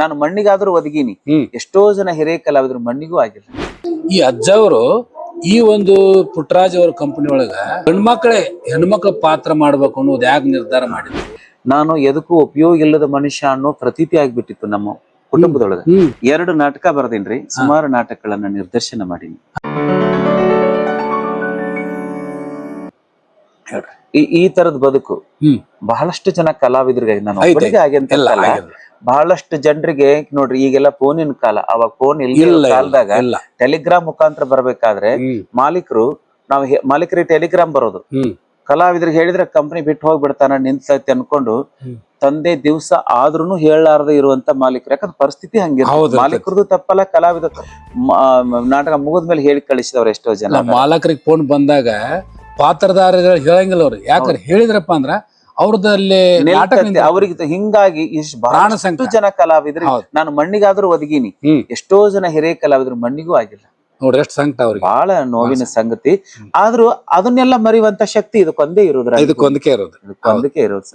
ನಾನು ಮಣ್ಣಿಗಾದ್ರೂ ಒದಗೀನಿ. ಎಷ್ಟೋ ಜನ ಹಿರಿಯ ಕಲಾವಿದ್ರು ಮಣ್ಣಿಗೂ ಆಗಿಲ್ಲ. ಈ ಅಜ್ಜ ಅವರು ಈ ಒಂದು ಪುಟ್ಟರಾಜ್ ಅವರ ಕಂಪನಿ ಒಳಗ ಹೆಣ್ಮಕ್ಳೇ ಹೆಣ್ಮಕ್ಳ ಪಾತ್ರ ಮಾಡ್ಬೇಕು ಅನ್ನೋದು ಯಾಕೆ ನಿರ್ಧಾರ ಮಾಡಿದ್ರು? ನಾನು ಎದಕ್ಕೂ ಉಪಯೋಗ ಇಲ್ಲದ ಮನುಷ್ಯ ಅನ್ನೋ ಪ್ರತೀತಿ ಆಗ್ಬಿಟ್ಟಿತ್ತು ನಮ್ಮ ಕುಟುಂಬದೊಳಗ. ಎರಡು ನಾಟಕ ಬರ್ದೇನ್ರಿ? ಸುಮಾರು ನಾಟಕಗಳನ್ನ ನಿರ್ದೇಶನ ಮಾಡೀನಿ. ಈ ಈ ತರದ ಬದುಕು ಬಹಳಷ್ಟು ಜನ ಕಲಾವಿದರಿಗೆ ನಾನು. ಒಬ್ಬರಿಗೆ ಹಾಗೆ ಬಹಳಷ್ಟು ಜನರಿಗೆ ನೋಡ್ರಿ ಈಗೆಲ್ಲ ಫೋನಿನ ಕಾಲ ಅವಾಗ ಫೋನ್ ಇಲ್ಲ ಕಾಲದಾಗ ಟೆಲಿಗ್ರಾಮ್ ಮುಖಾಂತರ ಬರಬೇಕಾದ್ರೆ ಮಾಲೀಕರು ನಾವು ಮಾಲೀಕರಿಗೆ ಟೆಲಿಗ್ರಾಮ್ ಬರೋದು. ಕಲಾವಿದ್ರಿಗೆ ಹೇಳಿದ್ರೆ ಕಂಪನಿ ಬಿಟ್ಟು ಹೋಗ್ಬಿಡ್ತಾನ ನಿಂತೈತಿ ಅನ್ಕೊಂಡು ತಂದೆ ದಿವಸ ಆದ್ರೂನು ಹೇಳಲಾರದ ಇರುವಂತ ಮಾಲೀಕರು. ಯಾಕಂದ್ರೆ ಪರಿಸ್ಥಿತಿ ಹಂಗೆ ಮಾಲೀಕರದು ತಪ್ಪಲ್ಲ ಕಲಾವಿದ ನಾಟಕ ಮುಗಿದ ಮೇಲೆ ಮುಗಿದ್ಮೇಲೆ ಹೇಳಿ ಕಳಿಸಿದವ್ರು ಎಷ್ಟೋ ಜನ ಮಾಲಕರಿಗೆ ಫೋನ್ ಬಂದಾಗ ಪಾತ್ರಧಾರಿಗಳು ಹೇಳಂಗಿಲ್ಲ ಅವ್ರು. ಯಾಕಂದ್ರೆ ಹೇಳಿದ್ರಪ್ಪ ಅಂದ್ರ ಅವ್ರದಲ್ಲಿ. ಅವ್ರಿಗೆ ಹಿಂಗಾಗಿ ಎಷ್ಟು ಬಹಳಷ್ಟು. ಜನ ಕಲಾವಿದ್ರೆ. ನಾನು ಮಣ್ಣಿಗಾದ್ರೂ ಒದಗಿನಿ. ಎಷ್ಟೋ ಜನ ಹಿರಿಯ ಕಲಾವಿದ್ರು ಮಣ್ಣಿಗೂ ಆಗಿಲ್ಲ. ನೋಡ್ರಿ ಎಷ್ಟು ಸಂಕಟ ಅವ್ರಿಗೆ. ಬಹಳ ನೋವಿನ ಸಂಗತಿ. ಆದ್ರೂ ಅದನ್ನೆಲ್ಲ ಮರಿವಂತ ಶಕ್ತಿ ಇದಕ್ಕೊಂದೇ ಇರೋದ್ರ ಇದಕ್ಕೊಂದಕ್ಕೆ ಇರೋದು. ಇದಕ್ಕೊಂದಕ್ಕೆ ಇರೋದು.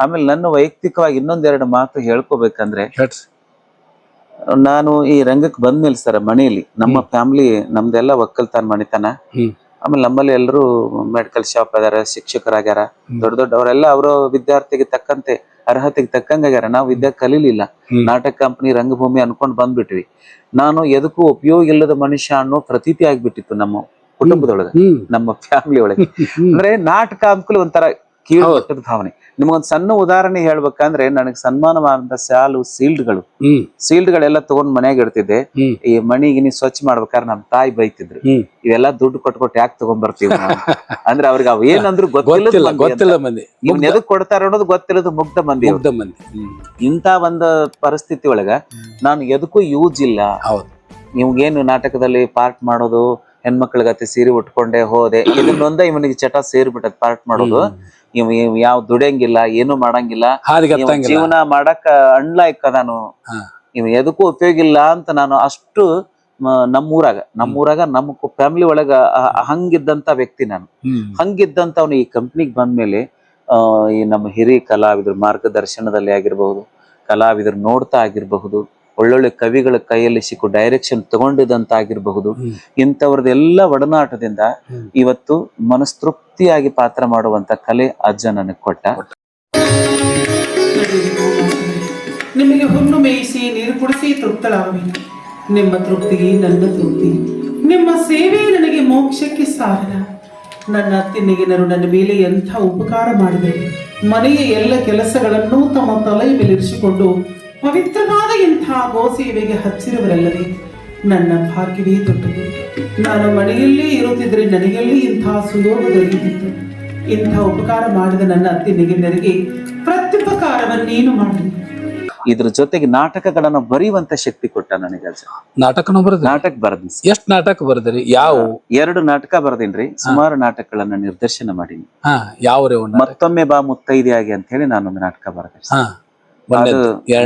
ಆಮೇಲೆ ನನ್ನ ವೈಯಕ್ತಿಕವಾಗಿ ಇನ್ನೊಂದೆರಡು ಮಾತು ಹೇಳ್ಕೋಬೇಕಂದ್ರೆ ನಾನು ಈ ರಂಗಕ್ಕೆ ಬಂದ್ಮೇಲೆ ಸರ್ ಮನೆಯಲ್ಲಿ ನಮ್ಮ ಫ್ಯಾಮಿಲಿ ನಮ್ದೆಲ್ಲ ಒಕ್ಕಲ್ತನ ಮಣಿತನ ಆಮೇಲೆ ನಮ್ಮಲ್ಲಿ ಎಲ್ಲರೂ ಮೆಡಿಕಲ್ ಶಾಪ್ ಅದಾರ ಶಿಕ್ಷಕರಾಗ್ಯಾರ ದೊಡ್ಡ ದೊಡ್ಡ ಅವರೆಲ್ಲ ಅವರ ವಿದ್ಯಾರ್ಥಿಗೆ ತಕ್ಕಂತೆ ಅರ್ಹತೆಗೆ ತಕ್ಕಂಗ ಆಗ್ಯಾರ. ನಾವು ವಿದ್ಯೆ ಕಲೀಲಿಲ್ಲ. ನಾಟಕ ಕಂಪನಿ ರಂಗಭೂಮಿ ಅನ್ಕೊಂಡ್ ಬಂದ್ಬಿಟ್ವಿ. ನಾನು ಎದಕ್ಕೂ ಉಪಯೋಗ ಇಲ್ಲದ ಮನುಷ್ಯ ಅನ್ನೋ ಪ್ರತೀತಿ ಆಗ್ಬಿಟ್ಟಿತ್ತು ನಮ್ಮ ಕುಟುಂಬದೊಳಗೆ ನಮ್ಮ ಫ್ಯಾಮಿಲಿ ಒಳಗೆ. ಅಂದ್ರೆ ನಾಟಕ ಅಂದ್ಕೂಲ ಒಂಥರ ಕೀಳು ಭಾವನೆ. ನಿಮಗೊಂದು ಸಣ್ಣ ಉದಾಹರಣೆ ಹೇಳ್ಬೇಕಂದ್ರೆ ನನಗೆ ಸನ್ಮಾನವಾದಂತ ಶಾಲು ಸೀಲ್ಡ್ಗಳು. ಸೀಲ್ಡ್ ಸೀಲ್ಡ್ಗಳೆಲ್ಲ ತಗೊಂಡ್ ಮನ್ಯಾಗ ಇಡ್ತಿದ್ದೆ. ಈ ಮಣಿಗಿನಿ ಸ್ವಚ್ಛ ಮಾಡ್ಬೇಕಾದ್ರೆ ನಮ್ ತಾಯಿ ಬೈತಿದ್ರು. ಇದೆಲ್ಲ ಇವೆಲ್ಲ ದುಡ್ಡು ಕೊಟ್ಕೊಟ್ಟು ಯಾಕೆ ತಗೊಂಡ್ ಬರ್ತೀವಿ ನಾವು? ಅಂದ್ರೆ ಅವ್ರಿಗೆ ಅವ್ ಏನಂದ್ರು ಗೊತ್ತಿಲ್ಲ ಗೊತ್ತಿಲ್ಲ ಗೊತ್ತಿಲ್ಲ ಮಂದಿ. ಇವ್ನ ಎದಕ್ ಕೊಡ್ತಾರ ಅನ್ನೋದು ಗೊತ್ತಿರೋದು ಮುಗ್ಧ ಮಂದಿ ಮುಗ್ಧ ಮಂದಿ. ಇಂತ ಒಂದು ಪರಿಸ್ಥಿತಿ ಒಳಗ ನಾನು ಎದಕ್ಕೂ ಯೂಸ್ ಇಲ್ಲ. ಹೌದು. ಇವ್ಗೇನು ನಾಟಕದಲ್ಲಿ ಪಾರ್ಟ್ ಮಾಡೋದು ಹೆಣ್ಮಕ್ಳಿಗತ್ತೆ ಸೀರೆ ಉಟ್ಕೊಂಡೆ ಹೋದೆ ಇದನ್ನೊಂದ ಇವನಿಗೆ ಚಟ ಸೇರ್ಬಿಟ್ಟದ್ ಪಾರ್ಟ್ ಮಾಡೋದು. ಇವ್ ಇವ್ ಯಾವ ದುಡಿಯಂಗಿಲ್ಲ ಏನು ಮಾಡಂಗಿಲ್ಲ. ಇವ್ ಜೀವನ ಮಾಡಕ್ ಅಣ್ಲಾಯ್ಕ ನಾನು. ಹಾ. ಇವ್ ಎದಕ್ಕೂ ಉಪಯೋಗ ಇಲ್ಲ ಅಂತ ನಾನು ಅಷ್ಟು ಮ- ನಮ್ಮೂರಾಗ ನಮ್ಮೂರಾಗ ನಮ್ಮ ಫ್ಯಾಮಿಲಿ ಒಳಗ ಅ- ಅ- ಹಂಗಿದ್ದಂತ ವ್ಯಕ್ತಿ ನಾನು. ಹ್ಮ್. ಹಂಗಿದ್ದಂತ ಅವನು ಈ ಕಂಪ್ನಿಗ್ ಬಂದ್ಮೇಲೆ ಆ ಈ ನಮ್ಮ ಹಿರಿಯ ಕಲಾವಿದ್ರ ಮಾರ್ಗದರ್ಶನದಲ್ಲಿ ಆಗಿರಬಹುದು ಕಲಾವಿದರು ನೋಡ್ತಾ ಆಗಿರಬಹುದು ಒಳ್ಳೊಳ್ಳೆ ಕವಿಗಳ ಕೈಯಲ್ಲಿ ಸಿಕ್ಕು ಡೈರೆಕ್ಷನ್ ತಗೊಂಡಿದ್ದಂತ ಆಗಿರಬಹುದು ಹ್ಮ್. ಇಂಥವ್ರದ್ದೆಲ್ಲ ಒಡನಾಟದಿಂದ. ಇವತ್ತು ಮನಸ್ತೃಪ್ತಿಯಾಗಿ ಪಾತ್ರ ಮಾಡುವಂತ ಕಲೆ ಅಜ್ಜ ನನಗೆ ಕೊಟ್ಟ. ನಿಮಗೆ ಹುಣ್ಣು ಮೇಯಿಸಿ ನೀರು ಕುಡಿಸಿ ತೃಪ್ತಳಾಗುವೆನು ನಿಮ್ಮ ತೃಪ್ತಿಗೆ ನನ್ನ ತೃಪ್ತಿ. ನಿಮ್ಮ ಸೇವೆ ನನಗೆ ಮೋಕ್ಷಕ್ಕೆ ಸಾಧನ. ನನ್ನ ಅತ್ತಿನಿಗೆನರು ನನ್ನ ಮೇಲೆ ಎಂಥ ಉಪಕಾರ ಮಾಡಿದರು. ಮನೆಯ ಎಲ್ಲ ಕೆಲಸಗಳನ್ನು ತಮ್ಮ ತಲೆಯ ಮೇಲೆ ಪವಿತ್ರವಾದ ಇಂಥ ಗೋಸೇವೆಗೆ ಹಚ್ಚಿರುವರಲ್ಲವೇ ನನ್ನ ಭಾಗ್ಯವೇ ದೊಡ್ಡದು. ನಾನು ಮನೆಯಲ್ಲೇ ಇರುತ್ತಿದ್ದರೆ ನನಗೆಲ್ಲಿ ಇಂಥ ಸುಯೋಗ ದೊರೆಯುತ್ತಿತ್ತು ಇಂಥ ಉಪಕಾರ ಮಾಡಿದ ನನ್ನ ಅತ್ತಿನಿಗೆನರಿಗೆ ಪ್ರತ್ಯುಪಕಾರವನ್ನೇನು ಮಾಡಿದೆ ಇದ್ರ ಜೊತೆಗೆ ನಾಟಕಗಳನ್ನ ಬರೆಯುವಂತ ಶಕ್ತಿ ಕೊಟ್ಟ ನನಗೆ ನಾಟಕ ನಾಟಕನೂ ನಾಟಕ ಬರ್ದಿನಿ ಎಷ್ಟು ನಾಟಕ ಬರ್ದ್ರಿ? ಯಾವ? ಎರಡು ನಾಟಕ ಬರ್ದೀನ್ರಿ. ಸುಮಾರು ನಾಟಕಗಳನ್ನ ನಿರ್ದೇಶನ ಮಾಡೀನಿ. ಹಾ ಯಾವ? ಮತ್ತೊಮ್ಮೆ ಬಾ ಮುತ್ತೈದಿಯಾಗಿ ಅಂತ ಹೇಳಿ ನಾನೊಂದು ನಾಟಕ ಬರ್ದೆ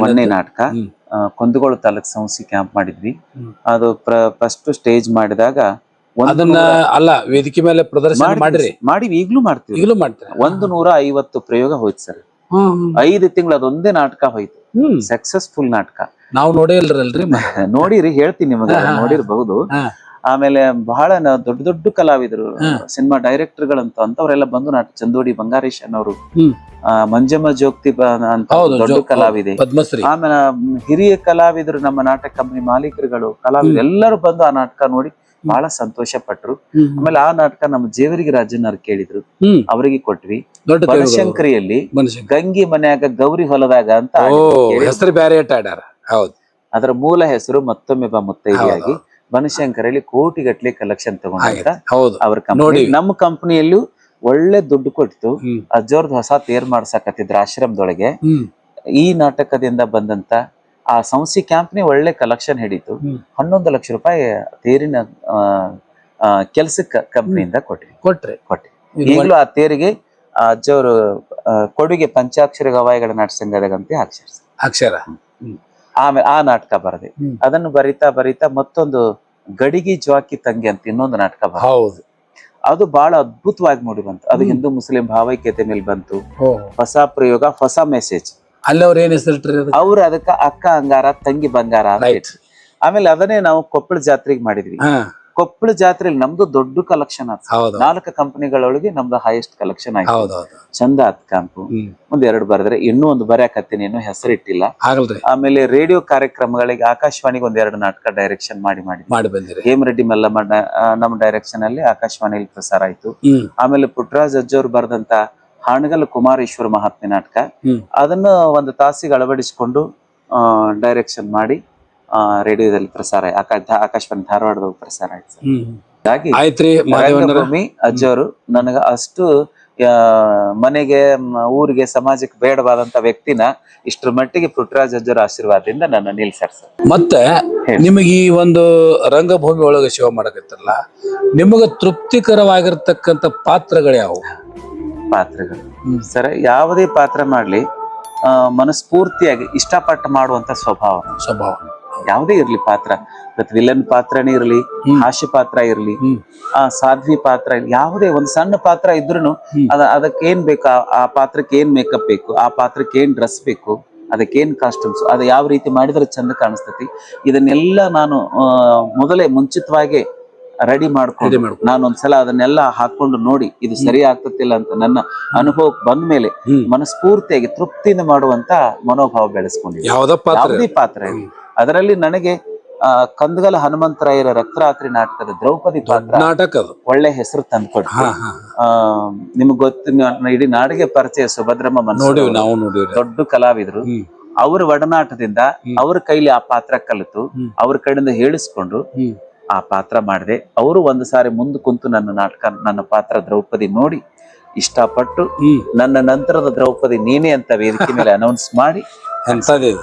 ಒಂದನೇ ನಾಟಕ. ಕುಂದಗೋಳ ತಾಲೂಕ್ ಸಂಸ್ಥೆ ಕ್ಯಾಂಪ್ ಮಾಡಿದ್ವಿ. ಅದು ಫಸ್ಟ್ ಸ್ಟೇಜ್ ಮಾಡಿದಾಗ ಅದನ್ನ ಅಲ್ಲ ವೇದಿಕೆ ಮೇಲೆ ಪ್ರದರ್ಶನ ಮಾಡಿರಿ. ಮಾಡಿವಿ ಈಗ್ಲೂ ಮಾಡ್ತೀವಿ. ಈಗಲೂ ಮಾಡ್ತಾರೆ? ಒಂದು ನೂರ ಐವತ್ತು ಪ್ರಯೋಗ ಹೋಯ್ತು ಸರ್. ಐದು ತಿಂಗಳು ಅದೊಂದೇ ನಾಟಕ ಹೋಯ್ತು. ಸಕ್ಸಸ್ಫುಲ್ ನಾಟಕ. ನಾವು ನೋಡೇ ಇಲ್ರಲ್ರಿ ನೋಡಿರಿ ಹೇಳ್ತೀನಿ ನಿಮಗೆ ನೋಡಿರ್ಬಹುದು. ಆಮೇಲೆ ಬಹಳ ದೊಡ್ಡ ದೊಡ್ಡ ಕಲಾವಿದರು ಸಿನಿಮಾ ಡೈರೆಕ್ಟರ್ ಗಳಂತ ಅಂತವರೆಲ್ಲ ಬಂದು ನಾಟಕ ಚಂದೋಡಿ ಬಂಗಾರೇಶ್ ಅನ್ನೋರು. ಆ, ಮಂಜಮ್ಮ ಜೋಗ್ತಿ ಅಂತ ದೊಡ್ಡ ಕಲಾವಿದೆ. ಆಮೇಲೆ ಹಿರಿಯ ಕಲಾವಿದರು ನಮ್ಮ ನಾಟಕ ಕಂಪನಿ ಮಾಲೀಕರುಗಳು ಕಲಾವಿದರು ಎಲ್ಲರೂ ಬಂದು ಆ ನಾಟಕ ನೋಡಿ ಬಹಳ ಸಂತೋಷ ಪಟ್ರು ಆಮೇಲೆ ಆ ನಾಟಕ ನಮ್ಮ ಜೇವರಿಗೆ ರಾಜನವ್ರು ಕೇಳಿದ್ರು. ಅವರಿಗೆ ಕೊಟ್ವಿ. ಬನಶಂಕರಿಯಲ್ಲಿ ಗಂಗಿ ಮನ್ಯಾಗ ಗೌರಿ ಹೊಲದಾಗ ಅಂತ ಹೆಸರು ಆಡ್ಯಾರ. ಹೌದು. ಅದರ ಮೂಲ ಹೆಸರು ಮತ್ತೊಮ್ಮೆ ಬಾ ಮುತ್ತೈದೆಯಾಗಿ. ಬನಶಂಕರಲ್ಲಿ ಕೋಟಿಗಟ್ಲೆ ಕಲೆಕ್ಷನ್ ತಗೊಂಡ ಅವ್ರ ಕಂಪನಿ ನಮ್ಮ ಕಂಪನಿಯಲ್ಲೂ ಒಳ್ಳೆ ದುಡ್ಡು ಹ್ಮ್. ಅಜ್ಜೋರ್ದು ಹೊಸ ತೇರ್ ಮಾಡ್ಸಕತ್ತಿದ್ರ ಆಶ್ರಮದೊಳಗೆ. ಈ ನಾಟಕದಿಂದ ಬಂದಂತ ಆ ಸಂಸ್ಥೆ ಕ್ಯಾಂಪ್ನೇ ಒಳ್ಳೆ ಕಲೆಕ್ಷನ್ ಹಿಡಿತು. ಹನ್ನೊಂದು ಲಕ್ಷ ರೂಪಾಯಿ ತೇರಿನ ಕೆಲ್ಸಕ್ಕೆ ಕಂಪ್ನಿಯಿಂದ ಕೊಟ್ರಿ. ಕೊಟ್ರಿ. ಕೊಟ್ವಿ ಈಗಲೂ ಆ ತೇರಿಗೆ ಆ ಅಜ್ಜವರು ಕೊಡುಗೆ ಪಂಚಾಕ್ಷರ ಗವಾಯಿಗಳ ನಾಟ ಸಂಘದಾಗಂತೆ ಅಕ್ಷರ. ಅಕ್ಷರ. ಆಮೇಲೆ ಆ ನಾಟಕ ಬರದೆ. ಅದನ್ನು ಬರಿತಾ ಬರಿತಾ ಮತ್ತೊಂದು ಗಡಿಗಿ ಜ್ವಾಕಿ ತಂಗಿ ಅಂತ ಇನ್ನೊಂದು ನಾಟಕ ಹೌದು. ಅದು ಬಹಳ ಅದ್ಭುತವಾಗಿ ಮೂಡಿ ಬಂತು. ಅದು ಹಿಂದೂ ಮುಸ್ಲಿಂ ಭಾವೈಕ್ಯತೆ ಮೇಲೆ ಬಂತು. ಹೊಸ ಪ್ರಯೋಗ ಹೊಸ ಮೆಸೇಜ್ ಅಲ್ಲಿ ಅವ್ರ ಏನ್ ಹೆಸರಿಟ್ರಿ ಅವ್ರು ಅದಕ್ಕ ಅಕ್ಕ ಅಂಗಾರ ತಂಗಿ ಬಂಗಾರ ಆಮೇಲೆ ಅದನ್ನೇ ನಾವು ಕೊಪ್ಪಳ ಜಾತ್ರೆಗೆ ಮಾಡಿದ್ವಿ. ಕೊಪ್ಪಳ ಜಾತ್ರೆಯಲ್ಲಿ ನಮ್ದು ದೊಡ್ಡ ಕಲೆಕ್ಷನ್ ಆಯ್ತು ನಾಲ್ಕು ಕಂಪನಿಗಳೊಳಗೆ ನಮ್ದು ಹೈಯೆಸ್ಟ್ ಕಲೆಕ್ಷನ್ ಆಯ್ತು. ಚಂದ ಆತ್ ಕಾಂಪು ಒಂದ್ ಎರಡು ಬರೆದ್ರೆ ಇನ್ನೂ ಒಂದು ಬರೆಯಕತ್ತೀನಿ ಇನ್ನೂ ಹೆಸರಿಟ್ಟಿಲ್ಲ ಆಮೇಲೆ ರೇಡಿಯೋ ಕಾರ್ಯಕ್ರಮಗಳಿಗೆ ಆಕಾಶವಾಣಿಗೆ ಒಂದ್ ಎರಡು ನಾಟಕ ಡೈರೆಕ್ಷನ್ ಮಾಡಿ ಮಾಡಿ ಬಂದಿರಿ. ಹೇಮರೆಡ್ಡಿ ಮಲ್ಲಮ್ಮ ನಮ್ಮ ಡೈರೆಕ್ಷನ್ ಅಲ್ಲಿ ಆಕಾಶವಾಣಿಯಲ್ಲಿ ಪ್ರಸಾರ ಆಯ್ತು. ಆಮೇಲೆ ಪುಟ್ರಾಜ್ ಅಜ್ಜವ್ರು ಬರೆದಂತ ಹಾಣಗಲ್ ಕುಮಾರೇಶ್ವರ ಮಹಾತ್ಮೆ ನಾಟಕ. ಅದನ್ನ ಒಂದು ತಾಸಿಗೆ ಅಳವಡಿಸಿಕೊಂಡು ಡೈರೆಕ್ಷನ್ ಮಾಡಿ ರೇಡಿಯೋದಲ್ಲಿ ಪ್ರಸಾರ ಆಕಾಶವಾಣಿ ಧಾರವಾಡದ ಪ್ರಸಾರ ಆಯ್ತು ಸರ್. ಹ್ಮ್ ಹಾಗಾಗಿ ಆಯ್ತ್ರಿ ಮಾದೇವಣ್ಣರ ಅಜ್ಜವರು ನನಗ ಅಷ್ಟು ಮನೆಗೆ ಊರಿಗೆ ಸಮಾಜಕ್ಕೆ ಬೇಡವಾದಂತ ವ್ಯಕ್ತಿನ ಇಷ್ಟರ ಮಟ್ಟಿಗೆ ಪುಟ್ಟರಾಜ್ ಅಜ್ಜರ ಆಶೀರ್ವಾದದಿಂದ ನನ್ನ ನಿಲ್ಸರ್ ಸರ್. ಮತ್ತೆ ನಿಮಗೆ ಈ ಒಂದು ರಂಗಭೂಮಿ ಒಳಗೆ ಶಿವ ಮಾಡಕತ್ತಲ್ಲ ನಿಮಗ ತೃಪ್ತಿಕರವಾಗಿರ್ತಕ್ಕಂಥ ಪಾತ್ರಗಳು ಯಾವುವು? ಪಾತ್ರಗಳು. ಸರ್ ಯಾವುದೇ ಪಾತ್ರ ಮಾಡ್ಲಿ ಮನಸ್ಫೂರ್ತಿಯಾಗಿ ಇಷ್ಟಪಟ್ಟು ಮಾಡುವಂತ ಸ್ವಭಾವ. ಸ್ವಭಾವ. ಯಾವುದೇ ಇರಲಿ ಪಾತ್ರ. ಇವತ್ತು ವಿಲನ್ ಪಾತ್ರನೇ ಇರಲಿ ಹಾಸ್ಯ ಪಾತ್ರ ಇರಲಿ ಆ ಸಾಧ್ವಿ ಪಾತ್ರ ಇರ್ಲಿ, ಯಾವುದೇ ಒಂದು ಸಣ್ಣ ಪಾತ್ರ ಇದ್ರೂ ಅದ ಅದಕ್ಕೆ ಏನ್ ಬೇಕು ಆ- ಪಾತ್ರಕ್ಕೆ ಏನ್ ಮೇಕಪ್ ಬೇಕು ಆ ಪಾತ್ರಕ್ಕೆ ಏನ್ ಡ್ರೆಸ್ ಬೇಕು ಅದಕ್ಕೆ ಏನ್ ಕಾಸ್ಟ್ಯೂಮ್ಸ್ ಅದು ಯಾವ ರೀತಿ ಮಾಡಿದ್ರೆ ಚಂದ ಕಾಣಿಸ್ತತಿ. ಇದನ್ನೆಲ್ಲ ನಾನು ಆ, ಮೊದಲೇ ಮುಂಚಿತವಾಗಿ ರೆಡಿ ಮಾಡ್ಕೊಂಡು. ನಾನು ಒಂದ್ಸಲ ಅದನ್ನೆಲ್ಲ ಹಾಕೊಂಡು ನೋಡಿ ಇದು ಸರಿ ಆಗ್ತತಿಲ್ಲ ಅಂತ ನನ್ನ ಅನುಭವ ಬಂದ ಮೇಲೆ. ಮನಸ್ಫೂರ್ತಿಯಾಗಿ ತೃಪ್ತಿಯಿಂದ ಮಾಡುವಂತ ಮನೋಭಾವ ಬೆಳೆಸ್ಕೊಂಡಿದ್ದೆ ಯಾವ್ದ ಪಾತ್ರ. ಅದರಲ್ಲಿ ನನಗೆ ಆ ಕಂದಗಲ ಹನುಮಂತರಾಯರ ರಕ್ತರಾತ್ರಿ ನಾಟಕದ ದ್ರೌಪದಿ ಪಾತ್ರ ನಾಟಕ ಅದು ಒಳ್ಳೆ ಹೆಸರು ಹಾ ಆ ನಿಮ್ಗೆ ಗೊತ್ತು ಇಡೀ ನಾಡಿಗೆ ಪರಿಚಯ ಸುಭದ್ರಮ್ಮ ನಾವು ದೊಡ್ಡ ಕಲಾವಿದರು. ಅವ್ರ ಒಡನಾಟದಿಂದ ಅವ್ರ ಕೈಲಿ ಆ ಪಾತ್ರ ಕಲಿತು. ಅವ್ರ ಕಡೆಯಿಂದ ಹೇಳಿಸ್ಕೊಂಡು ಆ ಪಾತ್ರ ಮಾಡಿದೆ. ಅವರು ಒಂದು ಸಾರಿ ಮುಂದೆ ಕುಂತು ನನ್ನ ನಾಟಕ ನನ್ನ ಪಾತ್ರ ದ್ರೌಪದಿ ನೋಡಿ ಇಷ್ಟಪಟ್ಟು ನನ್ನ ನಂತರದ ದ್ರೌಪದಿ ನೀನೇ ಅಂತ ವೇದಿಕೆ ಮೇಲೆ ಅನೌನ್ಸ್ ಮಾಡಿ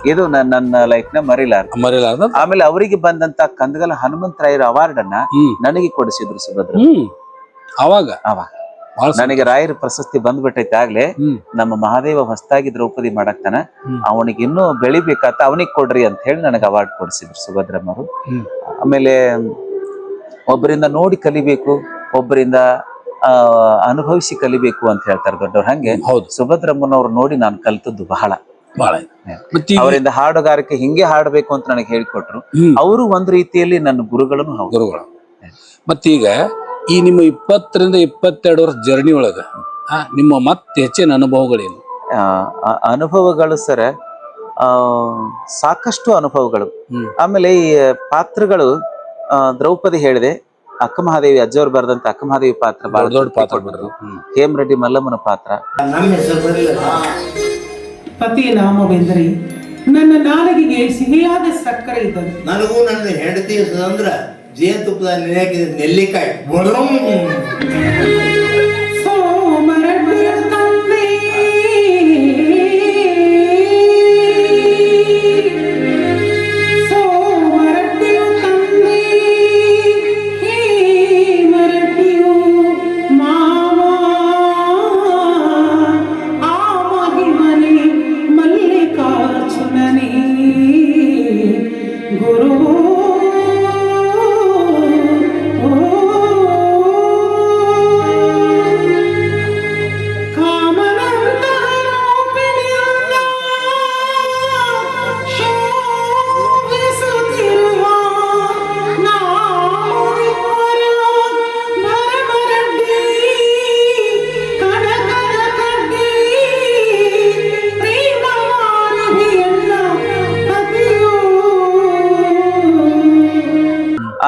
ಇದು ನನ್ನ ನನ್ನ ಲೈಫ್ನ ಮರಿಲಾರ್ದು. ಮರಿಲಾರ್ದ. ಆಮೇಲೆ ಅವರಿಗೆ ಬಂದಂತ ಕಂದಗಲ ಹನುಮಂತರಾಯರ ಅವಾರ್ಡ್ ಅನ್ನ ನನಗೆ ಕೊಡಿಸಿದ್ರು ಸುಭದ್ರ. ಅವಾಗ? ಅವಾಗ. ನನಗೆ ರಾಯರ ಪ್ರಶಸ್ತಿ ಬಂದ್ಬಿಟ್ಟೈತೆ ಆಗ್ಲೇ. ನಮ್ಮ ಮಹಾದೇವ ಹೊಸದಾಗಿ ದ್ರೌಪದಿ ಮಾಡಾಕ್ತಾನ. ಅವನಿಗೆ ಇನ್ನೂ ಬೆಳಿಬೇಕಾತ ಅವನಿಗೆ ಕೊಡ್ರಿ ಅಂತ ಹೇಳಿ ನನಗೆ ಅವಾರ್ಡ್ ಕೊಡಿಸಿದ್ರು ಸುಭದ್ರಮ್ಮರು ಆಮೇಲೆ ಒಬ್ಬರಿಂದ ನೋಡಿ ಕಲಿಬೇಕು ಒಬ್ಬರಿಂದ ಅನುಭವಿಸಿ ಕಲಿಬೇಕು ಅಂತ ಹೇಳ್ತಾರೆ ದೊಡ್ಡವ್ರು. ಹಂಗೆ ಹೌದು. ಸುಭದ್ರಮ್ಮನವ್ರು ನೋಡಿ ನಾನು ಕಲ್ತದ್ದು ಬಹಳ. ಬಹಳ ಅವರಿಂದ ಹಾಡುಗಾರಿಕೆ ಹಿಂಗೆ ಹಾಡಬೇಕು ಅಂತ ನನಗೆ ಹೇಳಿಕೊಟ್ರು. ಅವರು ಒಂದ್ ರೀತಿಯಲ್ಲಿ ನನ್ನ ಗುರುಗಳನ್ನು ಗುರುಗಳು. ಮತ್ತೀಗ ಈ ನಿಮ್ಮ ಇಪ್ಪತ್ತರಿಂದ ಇಪ್ಪತ್ತೆರಡು ವರ್ಷ ಜರ್ನಿ ಒಳಗ ನಿಮ್ಮ ಮತ್ತೆ ಹೆಚ್ಚಿನ ಅನುಭವಗಳೇನು? ಅನುಭವಗಳು ಸರ ಆ ಸಾಕಷ್ಟು ಅನುಭವಗಳು. ಆಮೇಲೆ ಈ ಪಾತ್ರಗಳು ಆ, ದ್ರೌಪದಿ ಹೇಳಿದೆ ಅಕ್ಕಮಹಾದೇವಿ ಅಜ್ಜವ್ರು ಬರೆದಂತ ಅಕ್ಕಮಹಾದೇವಿ ಪಾತ್ರ ಬಹಳ ದೊಡ್ಡ ಪಾತ್ರ ಹೇಮರೆಡ್ಡಿ ಮಲ್ಲಮ್ಮನ ಪಾತ್ರ. ಪತಿಯ ನಾಮವೆಂದರೆ ನನ್ನ ನಾಲಿಗೆಗೆ ಸಿಹಿಯಾದ ಸಕ್ಕರೆ ಇದ್ದಂತೆ. ನನಗೂ ನನ್ನ ಹೆಂಡತಿ ಅಂದ್ರ ಜೇನುತುಪ್ಪದ ನೆಲ್ಲಿಕಾಯಿ.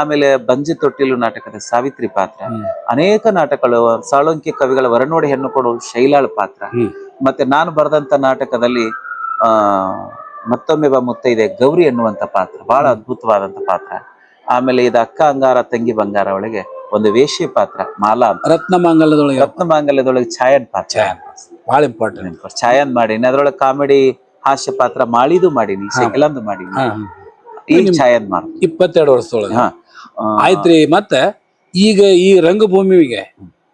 ಆಮೇಲೆ ಬಂಜಿ ತೊಟ್ಟಿಲು ನಾಟಕದ ಸಾವಿತ್ರಿ ಪಾತ್ರ. ಅನೇಕ ನಾಟಕಗಳು ಸಾಳುಂಕಿ ಕವಿಗಳ ವರನೋಡಿ ಹೆಣ್ಣು ಕೊಡು ಶೈಲಾಳ್ ಪಾತ್ರ. ಮತ್ತೆ ನಾನು ಬರೆದಂತ ನಾಟಕದಲ್ಲಿ ಆ ಮತ್ತೊಮ್ಮೆ ಬಾ ಮುತ್ತೈದೆ ಗೌರಿ ಎನ್ನುವಂತ ಪಾತ್ರ ಬಹಳ ಅದ್ಭುತವಾದಂತ ಪಾತ್ರ. ಆಮೇಲೆ ಇದು ಅಕ್ಕ ಅಂಗಾರ ತಂಗಿ ಬಂಗಾರ ಒಳಗೆ ಒಂದು ವೇಶ್ಯ ಪಾತ್ರ ಮಾಲಾ ರತ್ನಮಾಂಗಲ್ಯದೊಳಗೆ. ರತ್ನ ಮಾಂಗಲ್ಯದೊಳಗೆ ರತ್ನ ಮಾಂಗಲ್ಯದೊಳಗೆ ಛಾಯನ್ ಪಾತ್ರ. ಬಹಳ ಇಂಪಾರ್ಟೆಂಟ್ ಛಾಯನ್ ಮಾಡೀನಿ. ಅದ್ರೊಳಗೆ ಕಾಮಿಡಿ ಹಾಸ್ಯ ಪಾತ್ರ ಮಾಳಿದು ಮಾಡೀನಿ ಶಕಲಂದು ಮಾಡೀನಿ. ಈ ಈಗ ಛಾಯನ್ ಮಾಡ ಇಪ್ಪತ್ತೆರಡು ವರ್ಷದೊಳಗೆ. ಹಾ. ಆಯ್ತ್ರಿ ಮತ್ತೆ ಈಗ ಈ ರಂಗಭೂಮಿಗೆ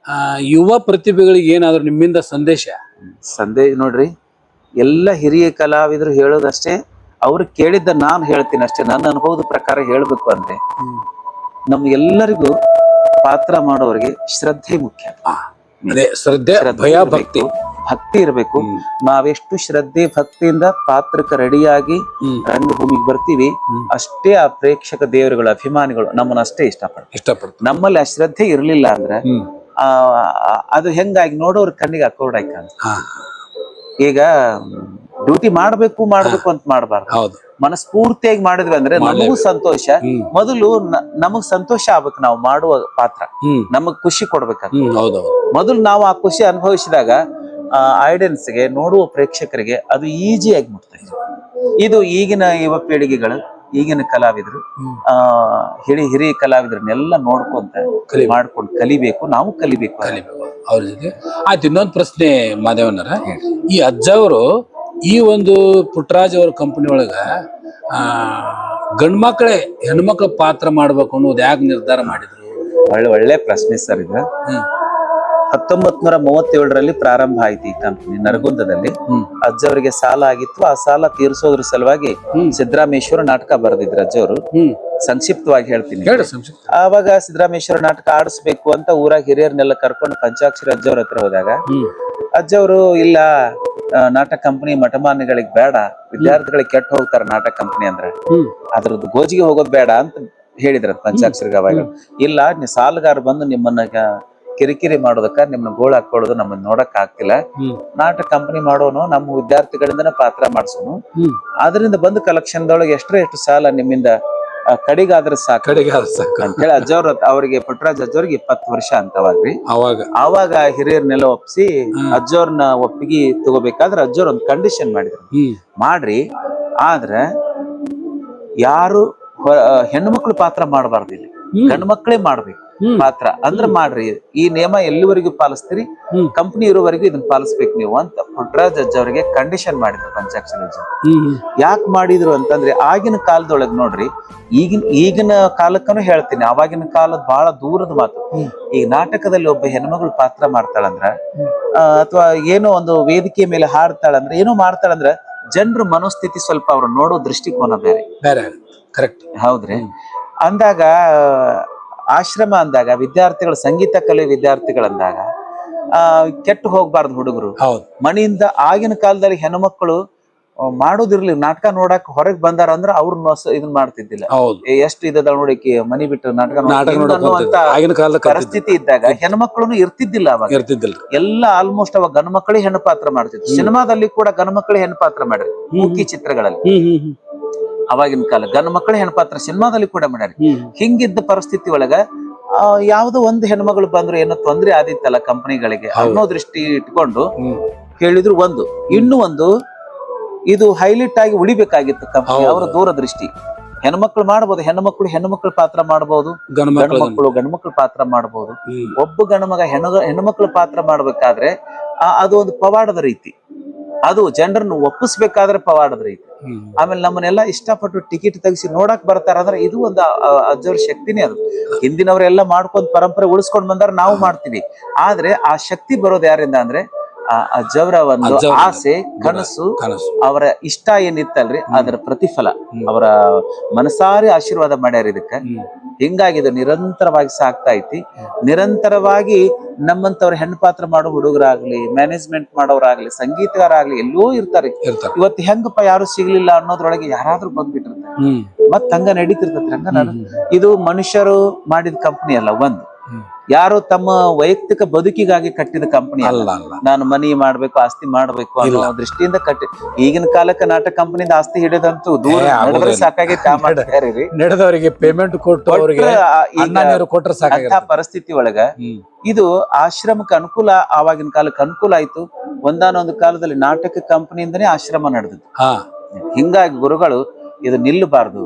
ಆ, ಯುವ ಪ್ರತಿಭೆಗಳಿಗೆ ಏನಾದ್ರು ನಿಮ್ಮಿಂದ ಸಂದೇಶ? ಸಂದೇಶ ನೋಡ್ರಿ ಎಲ್ಲ ಹಿರಿಯ ಕಲಾವಿದರು ಹೇಳೋದಷ್ಟೇ ಅವ್ರು ಕೇಳಿದ್ದ ನಾನು ಹೇಳ್ತೀನಿ ಅಷ್ಟೇ ನನ್ನ ಅನುಭವದ ಪ್ರಕಾರ ಹೇಳ್ಬೇಕು ಅಂದ್ರೆ ನಮ್ಗೆಲ್ಲರಿಗೂ ಪಾತ್ರ ಮಾಡೋರಿಗೆ ಶ್ರದ್ಧೆ ಮುಖ್ಯ. ಅದೇ ಶ್ರದ್ಧೆ ಭಯ ಭಕ್ತಿ. ಭಕ್ತಿ ಇರಬೇಕು. ನಾವೆಷ್ಟು ಶ್ರದ್ಧೆ ಭಕ್ತಿಯಿಂದ ಪಾತ್ರಕ್ಕೆ ರೆಡಿಯಾಗಿ. ರಂಗಭೂಮಿಗೆ ಬರ್ತೀವಿ ಅಷ್ಟೇ ಆ ಪ್ರೇಕ್ಷಕ ದೇವರುಗಳ ಅಭಿಮಾನಿಗಳು ನಮ್ಮನ್ನ ಅಷ್ಟೇ ಇಷ್ಟಪಡ್ತಾರೆ. ಇಷ್ಟಪಡ್ತಾರೆ. ನಮ್ಮಲ್ಲಿ ಆ ಶ್ರದ್ಧೆ ಇರಲಿಲ್ಲ ಅಂದ್ರೆ ಆ ಅದು ಹೆಂಗಾಗಿ ನೋಡೋರ್ ಕಣ್ಣಿಗೆ ಅಕೋರ್ಡ್ ಆಯ್ಕೆ ಈಗ ಡ್ಯೂಟಿ ಮಾಡ್ಬೇಕು ಮಾಡ್ಬೇಕು ಅಂತ ಮಾಡಬಾರ್ದು. ಮನಸ್ಫೂರ್ತಿಯಾಗಿ ಮಾಡಿದ್ವಿ ಅಂದ್ರೆ ನಮಗೂ ಸಂತೋಷ. ಮೊದಲು ನಮಗ್ ಸಂತೋಷ ಆಗ್ಬೇಕು ನಾವು ಮಾಡುವ ಪಾತ್ರ. ನಮಗ್ ಖುಷಿ ಕೊಡ್ಬೇಕಂತ. ಮೊದಲು ನಾವು ಆ ಖುಷಿ ಅನುಭವಿಸಿದಾಗ ಆ ಆಡಿಯನ್ಸ್ಗೆ ನೋಡುವ ಪ್ರೇಕ್ಷಕರಿಗೆ ಅದು ಈಸಿಯಾಗಿ ಮುಟ್ತಾ ಇದೆ ಇದು ಈಗಿನ ಯುವ ಪೀಳಿಗೆಗಳು ಈಗಿನ ಕಲಾವಿದರು. ಆ ಹಿರಿ ಹಿರಿಯ ಕಲಾವಿದರನ್ನೆಲ್ಲ ನೋಡ್ಕೊಂತ ಕಲಿ ಮಾಡ್ಕೊಂಡು ಕಲಿಬೇಕು. ನಾವು ಕಲಿಬೇಕು. ಕಲಿಬೇಕು. ಅವ್ರ ಜೊತೆ. ಆಯ್ತು ಇನ್ನೊಂದು ಪ್ರಶ್ನೆ ಮಾದೇವನರ ಈ ಅಜ್ಜ ಅವರು ಈ ಒಂದು ಪುಟ್ಟರಾಜ್ ಅವ್ರ ಕಂಪನಿ ಒಳಗ ಆ ಗಂಡ್ಮಕ್ಳೇ ಹೆಣ್ಮಕ್ಳ ಪಾತ್ರ ಮಾಡ್ಬೇಕು ಅನ್ನೋದು ಯಾಕೆ ನಿರ್ಧಾರ ಮಾಡಿದ್ರು? ಒಳ್ಳೆ ಒಳ್ಳೆ ಪ್ರಶ್ನೆ ಸರ್ ಇದು. ಹ್ಮ್. ಹತ್ತೊಂಬತ್ ನೂರ ಮೂವತ್ತೇಳರಲ್ಲಿ ಪ್ರಾರಂಭ ಆಯ್ತು ಈ ಕಂಪನಿ ನರಗುಂದದಲ್ಲಿ. ಅಜ್ಜವರಿಗೆ ಸಾಲ ಆಗಿತ್ತು. ಆ ಸಾಲ ತೀರಿಸೋದ್ರ ಸಲುವಾಗಿ. ಸಿದ್ದರಾಮೇಶ್ವರ ನಾಟಕ ಬರೆದಿದ್ರು ಅಜ್ಜವರು ಸಂಕ್ಷಿಪ್ತವಾಗಿ ಹೇಳ್ತೀನಿ. ಆವಾಗ ಸಿದ್ದರಾಮೇಶ್ವರ ನಾಟಕ ಆಡಿಸ್ಬೇಕು ಅಂತ ಊರಾಗ ಹಿರಿಯರನ್ನೆಲ್ಲ ಕರ್ಕೊಂಡು ಪಂಚಾಕ್ಷರಿ ಅಜ್ಜವ್ರ ಹತ್ರ ಹೋದಾಗ ಅಜ್ಜವರು ಇಲ್ಲ ನಾಟಕ ಕಂಪನಿ ಮಠಮಾನ್ಯಗಳಿಗೆ ಬೇಡ. ವಿದ್ಯಾರ್ಥಿಗಳಿಗೆ ಕೆಟ್ಟ ಹೋಗ್ತಾರ ನಾಟಕ ಕಂಪನಿ ಅಂದ್ರೆ. ಅದ್ರದ್ದು ಗೋಜಿಗೆ ಹೋಗೋದ್ ಬೇಡ ಅಂತ ಹೇಳಿದ್ರ ಪಂಚಾಕ್ಷರಿ ಅವಾಗ. ಇಲ್ಲ ಸಾಲಗಾರ ಬಂದು ನಿಮ್ಮನ್ನ ಕಿರಿಕಿರಿ ಮಾಡೋದಕ್ಕ ನಿಮ್ನ ಗೋಳ್ ಹಾಕೊಳ್ಳೋದು ನಮ್ಮನ್ನ ನೋಡಕ್ ಆಗ್ತಿಲ್ಲ. ನಾಟಕ ಕಂಪನಿ ಮಾಡೋನು ನಮ್ಮ ವಿದ್ಯಾರ್ಥಿಗಳಿಂದನೇ ಪಾತ್ರ ಮಾಡಿಸೋನು. ಅದರಿಂದ ಅದರಿಂದ ಕಲೆಕ್ಷನ್ ದೊಳಗೆ ಎಷ್ಟು ಸಾಲ ನಿಮ್ಮಿಂದ ಕಡಿಗಾದ್ರೆ ಸಾಕು. ಕಡೆಗಾದ್ರೆ ಸಾಕು. ಅಂತೇಳಿ ಅಜ್ಜವ್ರ ಅವರಿಗೆ ಪುಟ್ಟರಾಜ್ ಅಜ್ಜವ್ರಿಗೆ ಇಪ್ಪತ್ತು ವರ್ಷ ಅಂತವಾಗ್ರಿ ಅವಾಗ. ಆವಾಗ ಹಿರಿಯರ್ನೆಲ್ಲ ಒಪ್ಸಿ ಹ್ಮ್. ಅಜ್ಜವ್ರನ್ನ ಒಪ್ಪಿಗೆ ತಗೋಬೇಕಾದ್ರೆ ಅಜ್ಜವ್ರ ಒಂದು ಕಂಡೀಷನ್ ಮಾಡಿದ್ರು. ಮಾಡ್ರಿ ಆದ್ರೆ ಯಾರು ಹೆಣ್ಣು ಹೆಣ್ಮಕ್ಳು ಪಾತ್ರ ಮಾಡಬಾರ್ದು ಇಲ್ಲಿ. ಗಂಡು ಮಕ್ಕಳೇ ಮಾಡ್ಬೇಕು. ಹ್ಮ್. ಪಾತ್ರ ಅಂದ್ರೆ ಮಾಡ್ರಿ ಈ ನಿಯಮ ಎಲ್ಲಿವರೆಗೂ ಪಾಲಿಸ್ತೀರಿ? ಕಂಪ್ನಿ ಇರೋವರೆಗೂ ಇದನ್ನ ಪಾಲಿಸ್ಬೇಕು ನೀವು ಅಂತ ಪುಟ್ರಾಜ್ ಅಜ್ಜ ಅವರಿಗೆ ಕಂಡೀಷನ್ ಮಾಡಿದ್ರು ಪಂಚಾಕ್ಷರ ಅಜ್ಜ. ಯಾಕೆ ಮಾಡಿದ್ರು ಅಂತಂದ್ರೆ ಆಗಿನ ಕಾಲದೊಳಗ್ ನೋಡ್ರಿ ಈಗಿನ ಈಗಿನ ಕಾಲಕ್ಕನು ಹೇಳ್ತೀನಿ ಅವಾಗಿನ ಕಾಲದ ಬಹಳ ದೂರದ ಮಾತು. ಈ ಈಗ ನಾಟಕದಲ್ಲಿ ಒಬ್ಬ ಹೆಣ್ಮಗಳು ಪಾತ್ರ ಮಾಡ್ತಾಳಂದ್ರ ಅಥವಾ ಏನೋ ಒಂದು ವೇದಿಕೆ ಮೇಲೆ ಹಾಡ್ತಾಳಂದ್ರ ಏನೋ ಮಾಡ್ತಾಳಂದ್ರ ಜನರ ಮನೋಸ್ಥಿತಿ ಸ್ವಲ್ಪ ಅವ್ರು ನೋಡೋ ದೃಷ್ಟಿಕೋನ ಬೇರೆ. ಬೇರೆ ಕರೆಕ್ಟ್ ಹೌದ್ರಿ. ಅಂದಾಗ ಆಶ್ರಮ ಅಂದಾಗ ವಿದ್ಯಾರ್ಥಿಗಳು ಸಂಗೀತ ಕಲೆ ವಿದ್ಯಾರ್ಥಿಗಳಂದಾಗ ಆ ಕೆಟ್ಟು ಹೋಗ್ಬಾರ್ದು ಹುಡುಗರು. ಮನೆಯಿಂದ ಆಗಿನ ಕಾಲದಲ್ಲಿ ಹೆಣ್ಮಕ್ಳು ಮಾಡೋದಿರ್ಲಿ ನಾಟಕ ನೋಡಕ್ ಹೊರಗ್ ಬಂದಾರ ಅಂದ್ರ ಅವ್ರ ಇದನ್ ಮಾಡ್ತಿದ್ದಿಲ್ಲ. ಎಷ್ಟು ಇದ್ದ ನೋಡಿ ಮನಿ ಬಿಟ್ಟು ನಾಟಕ ಪರಿಸ್ಥಿತಿ ಇದ್ದಾಗ ಹೆಣ್ಮಕ್ಳು ಇರ್ತಿದ್ದಿಲ್ಲ ಅವಾಗ. ಇರ್ತಿದ್ದಿಲ್ಲ. ಎಲ್ಲ ಆಲ್ಮೋಸ್ಟ್ ಅವಾಗ ಗಂಡು ಮಕ್ಕಳೇ ಹೆಣ್ಣು ಪಾತ್ರ ಮಾಡ್ತಿದ್ರು. ಸಿನಿಮಾದಲ್ಲಿ ಕೂಡ ಗಂಡ ಮಕ್ಕಳೇ ಹೆಣ್ಣು ಪಾತ್ರ ಮಾಡ್ರಿ ಮೂಕಿ ಚಿತ್ರಗಳಲ್ಲಿ. ಅವಾಗಿನ ಕಾಲ. ಗಂಡು ಮಕ್ಕಳ ಹೆಣ್ಪಾತ್ರ ಸಿನಿಮಾದಲ್ಲಿ ಕೂಡ ಮಾಡ್ಯಾರ. ಹಿಂಗಿದ್ದ ಪರಿಸ್ಥಿತಿ ಒಳಗ ಯಾವ್ದೋ ಒಂದು ಹೆಣ್ಮಗಳು ಬಂದ್ರು ಏನೋ ತೊಂದ್ರೆ ಆದಿತ್ತಲ್ಲ ಕಂಪನಿಗಳಿಗೆ ಅನ್ನೋ ದೃಷ್ಟಿ ಇಟ್ಕೊಂಡು ಕೇಳಿದ್ರು ಒಂದು. ಇನ್ನು ಒಂದು ಇದು ಹೈಲೈಟ್ ಆಗಿ ಉಳಿಬೇಕಾಗಿತ್ತು ಕಂಪನಿ. ಅವರ ದೂರದೃಷ್ಟಿ. ಹೆಣ್ಮಕ್ಳು ಮಾಡಬಹುದು ಹೆಣ್ಮಕ್ಳು ಹೆಣ್ಮಕ್ಳು ಪಾತ್ರ ಮಾಡಬಹುದು ಗಂಡ್ಮಕ್ಳು ಗಂಡು ಮಕ್ಕಳು ಮಕ್ಕಳು ಗಂಡು ಮಕ್ಕಳು ಪಾತ್ರ ಮಾಡಬಹುದು ಒಬ್ಬ ಗಣಮಗ ಮಗ ಹೆಣ್ಣು ಹೆಣ್ಮಕ್ಳು ಪಾತ್ರ ಮಾಡ್ಬೇಕಾದ್ರೆ ಆ- ಅದು ಒಂದು ಪವಾಡದ ರೀತಿ. ಅದು ಜನರನ್ನು ಒಪ್ಪಿಸ್ಬೇಕಾದ್ರೆ ಪವಾಡದ್ರಿ. ಆಮೇಲೆ ನಮ್ಮನ್ನೆಲ್ಲ ಇಷ್ಟಪಟ್ಟು ಟಿಕೆಟ್ ತೆಗಿಸಿ ನೋಡಕ್ ಬರ್ತಾರ ಅಂದ್ರೆ ಇದು ಒಂದು ಅಜ್ಜವ್ರ ಶಕ್ತಿನೇ ಅದು. ಹಿಂದಿನವರೆಲ್ಲ ಮಾಡ್ಕೊಂಡ್ ಪರಂಪರೆ ಉಳಿಸ್ಕೊಂಡ್ ಬಂದಾರ ನಾವು ಮಾಡ್ತೀವಿ. ಆದ್ರೆ ಆ ಶಕ್ತಿ ಬರೋದು ಯಾರಿಂದ ಅಂದ್ರೆ ಅಜ್ಜವರ ಒಂದು ಆಸೆ ಕನಸು ಅವರ ಇಷ್ಟ ಏನಿತ್ತಲ್ರಿ ಅದರ ಪ್ರತಿಫಲ. ಅವರ ಮನಸಾರಿ ಆಶೀರ್ವಾದ ಮಾಡ್ಯಾರ ಇದಕ್ಕ. ಹಿಂಗಾಗಿ ಇದು ನಿರಂತರವಾಗಿ ಸಾಕ್ತಾ ಐತಿ. ನಿರಂತರವಾಗಿ ನಮ್ಮಂತವ್ರ ಹೆಣ್ಣು ಪಾತ್ರ ಮಾಡೋ ಹುಡುಗರಾಗ್ಲಿ ಮ್ಯಾನೇಜ್ಮೆಂಟ್ ಮಾಡೋರಾಗ್ಲಿ ಸಂಗೀತಗಾರಾಗ್ಲಿ ಎಲ್ಲೋ ಇರ್ತಾರೆ. ಇವತ್ತು ಹೆಂಗಪ್ಪ ಯಾರು ಸಿಗ್ಲಿಲ್ಲ ಅನ್ನೋದ್ರೊಳಗೆ ಯಾರಾದ್ರೂ ಬಂದ್ಬಿಟ್ಟಿರ್ತಾರೆ. ಮತ್ತ ಮತ್ ಹಂಗ ನಡೀತಿರ್ತೈತಿ ಹಂಗ ಇದು ಮನುಷ್ಯರು ಮಾಡಿದ ಕಂಪನಿ ಅಲ್ಲ ಒಂದು. ಯಾರು ತಮ್ಮ ವೈಯಕ್ತಿಕ ಬದುಕಿಗಾಗಿ ಕಟ್ಟಿದ ಕಂಪನಿ ಅಲ್ಲ. ನಾನು ಮನಿ ಮಾಡ್ಬೇಕು ಆಸ್ತಿ ಮಾಡ್ಬೇಕು ಅನ್ನೋ. ದೃಷ್ಟಿಯಿಂದ ಕಟ್ಟಿ ಈಗಿನ ಕಾಲಕ್ಕೆ ನಾಟಕ ಕಂಪನಿಯಿಂದ ಆಸ್ತಿ ಹಿಡಿದಂತೂ ದೂರ ಸಾಕಾಗಿ ಸಾಕಾಗೈತೆ. ನಡೆದವರಿಗೆ ಪೇಮೆಂಟ್ ಕೊಟ್ಟು ಅವರಿಗೆ ಅಂಥ ಸಾಕಾಗಿರ್ತದೆ ಪರಿಸ್ಥಿತಿ ಒಳಗ ಇದು ಆಶ್ರಮಕ್ಕೆ ಅನುಕೂಲ ಆವಾಗಿನ ಕಾಲಕ್ಕೆ ಅನುಕೂಲ ಆಯ್ತು. ಒಂದಾನೊಂದು ಕಾಲದಲ್ಲಿ ನಾಟಕ ಕಂಪನಿಯಿಂದನೇ ಆಶ್ರಮ ನಡೆದಿತ್ತು ಹಾ. ಹಿಂಗಾಗಿ ಗುರುಗಳು ಇದು ನಿಲ್ಲಬಾರದು.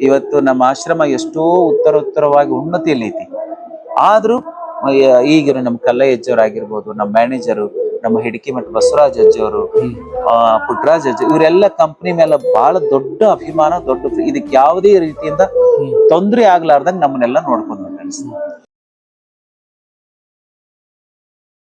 ಇವತ್ತು ನಮ್ಮ ಆಶ್ರಮ ಎಷ್ಟೋ ಉತ್ತರೋತ್ತರವಾಗಿ ಉನ್ನತಿಯಲ್ಲಿ ಐತಿ ಆದ್ರೂ ಈಗಿರೋ ನಮ್ಮ ಕಲ್ಲಯ್ಯ ಆಗಿರ್ಬೋದು ನಮ್ಮ ಮ್ಯಾನೇಜರು ನಮ್ಮ ಹಿಡಿಕಿ ಮಠ ಬಸವರಾಜ್. ಆ ಪುಟ್ಟರಾಜ್ ಅಜ್ಜ ಇವರೆಲ್ಲ ಕಂಪನಿ ಮೇಲೆ ಬಹಳ ದೊಡ್ಡ ಅಭಿಮಾನ ದೊಡ್ಡ ಇದಕ್ಕೆ ಯಾವುದೇ ರೀತಿಯಿಂದ. ತೊಂದರೆ ಆಗ್ಲಾರ್ದಂಗ ನಮ್ಮನ್ನೆಲ್ಲ ನೋಡ್ಕೊಂಡು